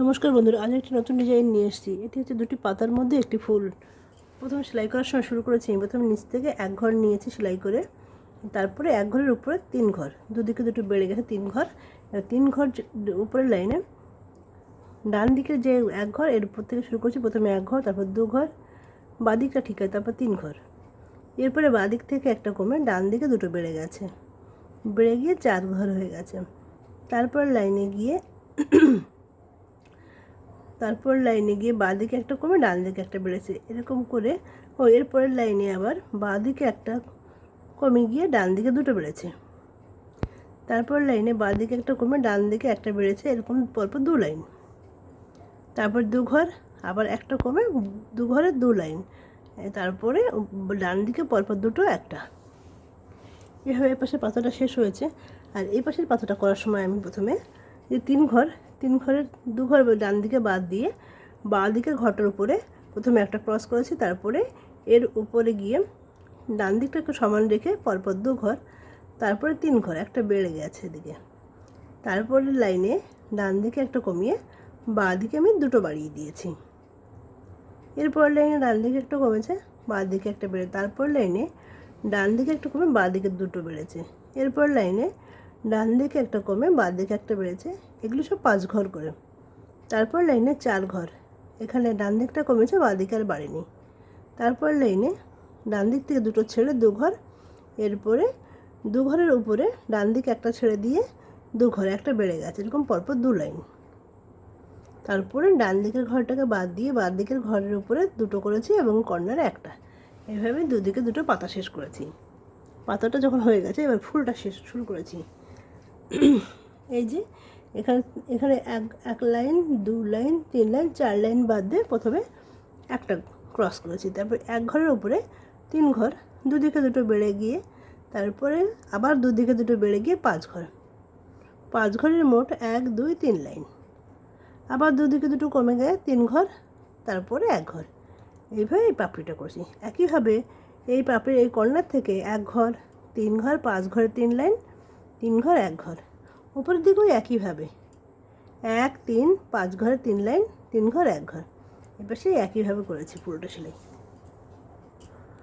নমস্কার বন্ধুরা, আজ একটি নতুন ডিজাইন নিয়ে এসেছি। এটি হচ্ছে দুটি পাতার মধ্যে একটি ফুল। প্রথমে সেলাই করার সময় শুরু করেছি প্রথমে নিচ থেকে এক ঘর নিয়েছি সেলাই করে। তারপরে এক ঘরের উপরে তিন ঘর। দুদিকে দুটো বেড়ে গেছে তিন ঘর। তিন ঘর উপরের লাইনে ডান দিকে যে এক ঘর, এর উপর থেকে শুরু করছি প্রথমে এক ঘর, তারপর দু ঘর, বাদিকটা ঠিক আছে, তারপর তিন ঘর। এরপরে বাদিক থেকে একটা কমে ডান দিকে দুটো বেড়ে গেছে। বেড়ে গিয়ে চার ঘর হয়ে গেছে। তারপর লাইনে গিয়ে তারপর লাইনে গিয়ে বাঁদিকে একটা কমে ডান দিকে একটা বেড়েছে। এরকম করে ও এরপরের লাইনে আবার বাঁদিকে একটা কমে গিয়ে ডান দিকে দুটো বেড়েছে। তারপর লাইনে বাঁদিকে একটা কমে ডান দিকে একটা বেড়েছে, এরকম পরপর দু লাইন। তারপর দু ঘর, আবার একটা কমে দু ঘরে দু লাইন। তারপরে ডান দিকে পরপর দুটো একটা। এভাবে এ পাশের পাতাটা শেষ হয়েছে। আর এই পাশের পাতাটা করার সময় আমি প্রথমে যে তিন ঘর তিন ঘরের দু ঘর ডান দিকে বাদ দিয়ে, বাঁ দিকের ঘরটার উপরে প্রথমে একটা ক্রস করেছি, তারপরে এর উপরে গিয়ে ডান দিকটা একটু সমান রেখে পরপর দু ঘর, তারপরে তিন ঘর, একটা বেড়ে গেছে এদিকে। তারপরে লাইনে ডান দিকে একটা কমিয়ে বাঁ দিকে আমি দুটো বাড়িয়ে দিয়েছি। এরপর লাইনে ডান দিকে একটা কমেছে, বাঁ দিকে একটা বেড়ে তারপর লাইনে ডান দিকে একটা কমে বাঁ দিকে দুটো বেড়েছে। এরপর লাইনে ডান দিকে একটা কমে, বাঁ দিকে একটা বেড়েছে। এগুলো সব পাঁচ ঘর করে। তারপর লাইনে চার ঘর। এখানে ডান দিকটা কমেছে, বাঁ দিকে আর বাড়েনি। তারপর লাইনে ডান দিক থেকে দুটো ছেড়ে দু ঘর। এরপরে দু ঘরের উপরে ডান দিকে একটা ছেড়ে দিয়ে দু ঘরে একটা বেড়ে গেছে। এরকম পরপর দু লাইন। তারপরে ডান দিকের ঘরটাকে বাদ দিয়ে বাদ দিকের ঘরের উপরে দুটো করেছি এবং কর্নারে একটা। এভাবে দুদিকে দুটো পাতা শেষ করেছি। পাতাটা যখন হয়ে গেছে, এবার ফুলটা শেষ শুরু করেছি। এই যে, এখানে এখানে এক এক লাইন, দু লাইন, তিন লাইন, চার লাইন বাদ দিয়ে প্রথমে একটা ক্রস করেছি। তারপর এক ঘরের উপরে তিন ঘর, দুদিকে দুটো বেড়ে গিয়ে, তারপরে আবার দুদিকে দুটো বেড়ে গিয়ে পাঁচ ঘর। পাঁচ ঘরের মোট এক, দুই, তিন লাইন। আবার দুদিকে দুটো কমে গেছে তিন ঘর, তারপরে এক ঘর। এইভাবে এই পাপড়িটা করছি। একইভাবে এই পাপড়ির এই কর্নার থেকে এক ঘর, তিন ঘর, পাঁচ ঘরে, তিন লাইন তিন ঘর, এক ঘর। উপরের দিকেও একইভাবে। এক, তিন, পাঁচ ঘরে তিন লাইন, তিন ঘর, এক ঘর। এবার সেই একইভাবে করেছি পুরোটা সেলাই।